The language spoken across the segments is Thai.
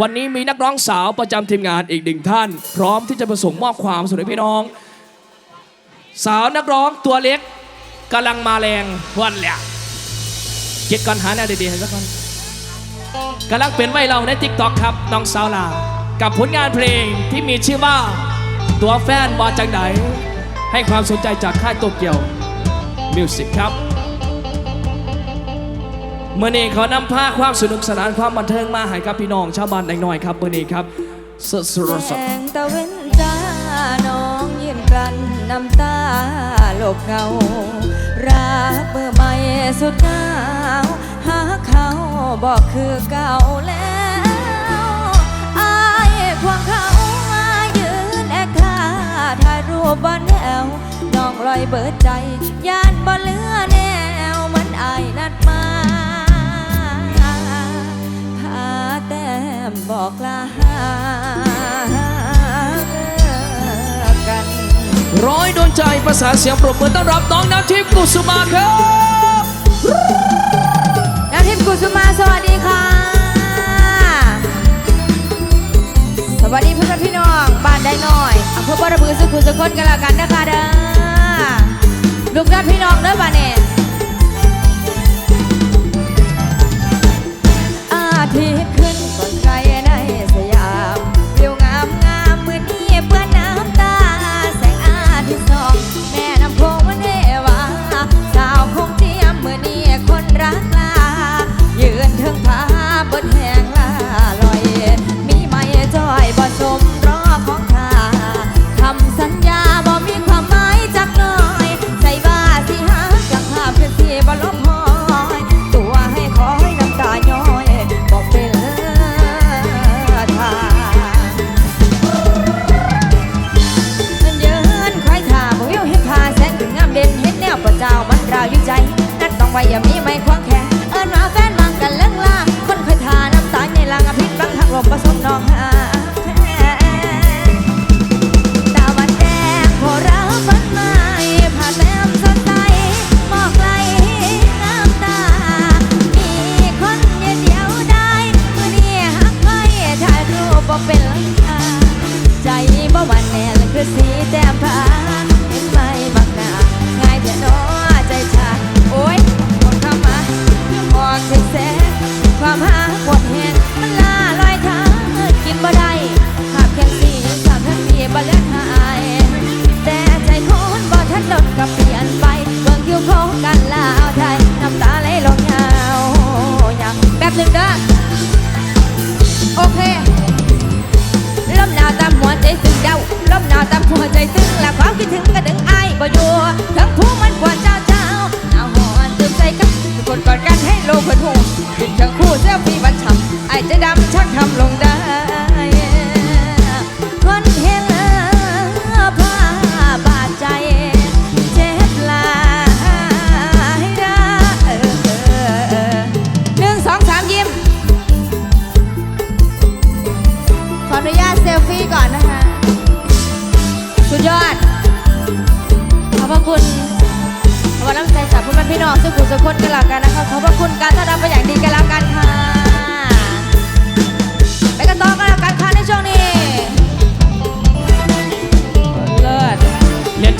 วันนี้มีนักร้องสาวประจำทีมงานอีกหนึ่งท่าน พร้อมที่จะประสงค์มอบความสุขให้พี่น้อง สาวนักร้องตัวเล็กกำลังมาแรงวันแหละเจ็ดก่อนหาแนวดีๆให้สักคนกำลังเป็นไวเราในทิกตอกครับน้องสาวลา กับผลงานเพลงที่มีชื่อว่า ตัวแฟนมาจากไหน ให้ความสนใจจากค่ายโตเกียวมิวสิกครับ เมื่อนี้ขานำพาความสนุกสนานความบันเทิงมาให้กับพี่น้องชาวบ้านเล็กน้อยครับเมื่อนี้ครับสดสดสแสดงตะเว้นจ้าน้องยืนกลั้นน้ำตาโลบเงารักเมื่อไม่สุดหนาวหาเขาบอกคือเก่าแล้วอายควงเขามายืนแอคท่าถ่ายรูปบนแนวน้องลอยเบิดใจย่านบ่เหลือแน อกลากันร้อยโดนใจภาษาเสียงปรบมือต้อนรับน้องน้ำทิพย์กุสุมาครับน้ำทิพย์กุสุมาสวัสดีค่ะ สวัสดีเพื่อนๆพี่น้องบ้านได้หน่อยอำเภอบ่อระบือสุขุมสุขคนกันแล้วกันนะคะเด้อลูกนัดพี่น้องเด้อบ้านนี้อาทิตย์ อ้ใจดำชักทำลงได้ คนเห็นผ้าบาดใจ เจ็บลายได้หนึ่งสองสามยิ้ม ขออนุญาตเซลฟี่ก่อนนะคะ สุดยอด ขอบพระคุณขอบพระน้ำใจจากพ่อแม่พี่น้องสุขุสุขคนกันแล้วกันนะคะ ขอบพระคุณการต้อนรับเป็นอย่างดีกันแล้วกันค่ะ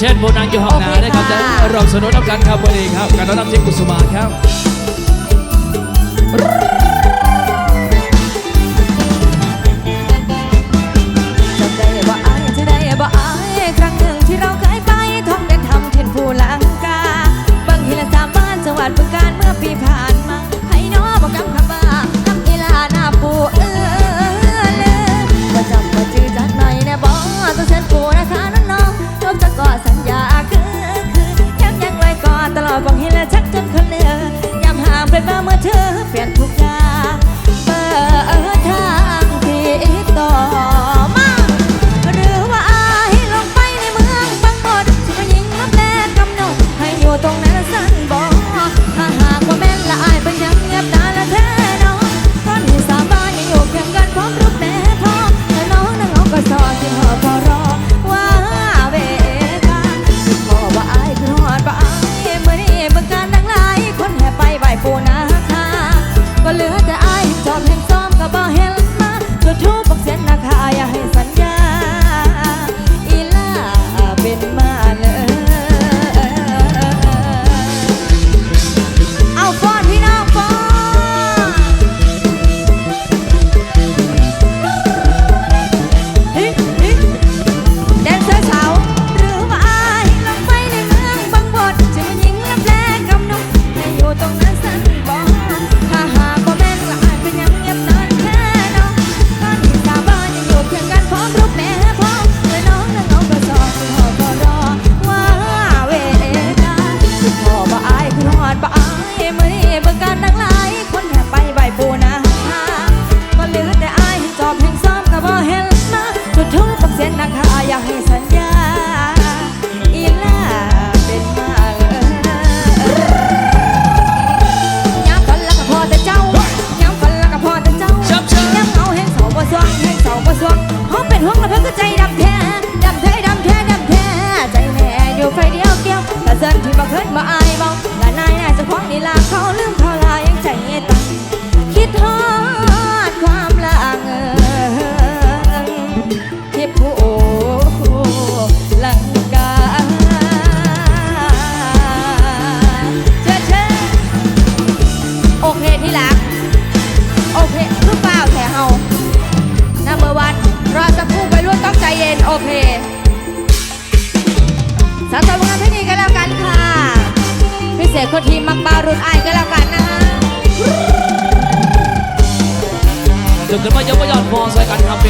เรียนเชิญโบนังอยู่ห้องนาได้ครับโอเคจะค่ะรวมสนุนรับกันครับวันนี้ครับการต้อนรับทิพย์กุสุมาครับ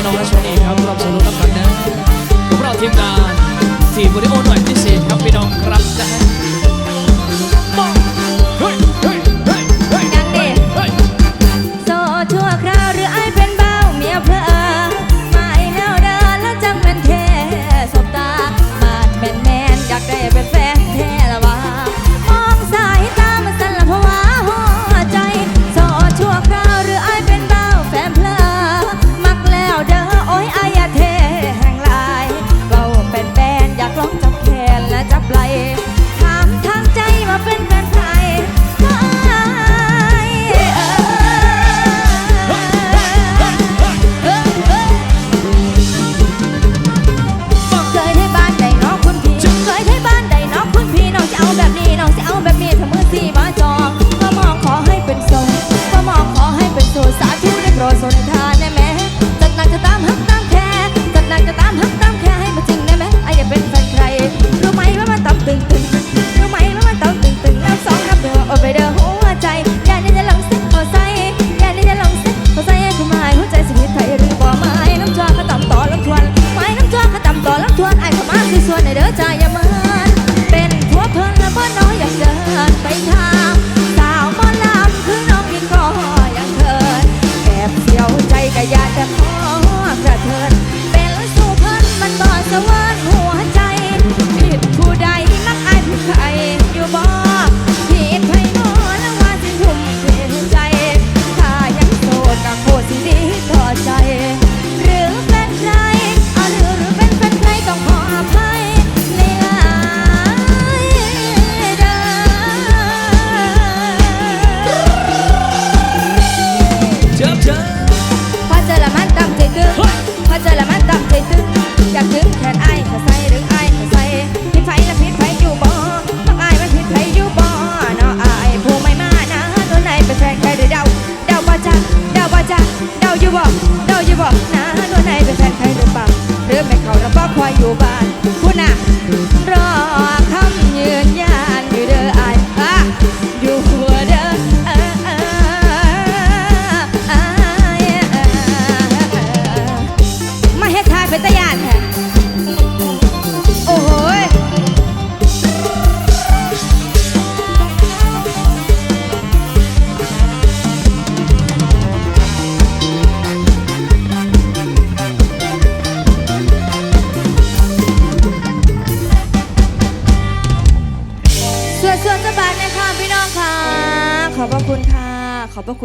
น้องรัชนีครับรับสู่ลูกน้ำกันนะพวกเราทีมงานทีมบริดีโอหน่อยพิเศษครับพี่น้องครับนะ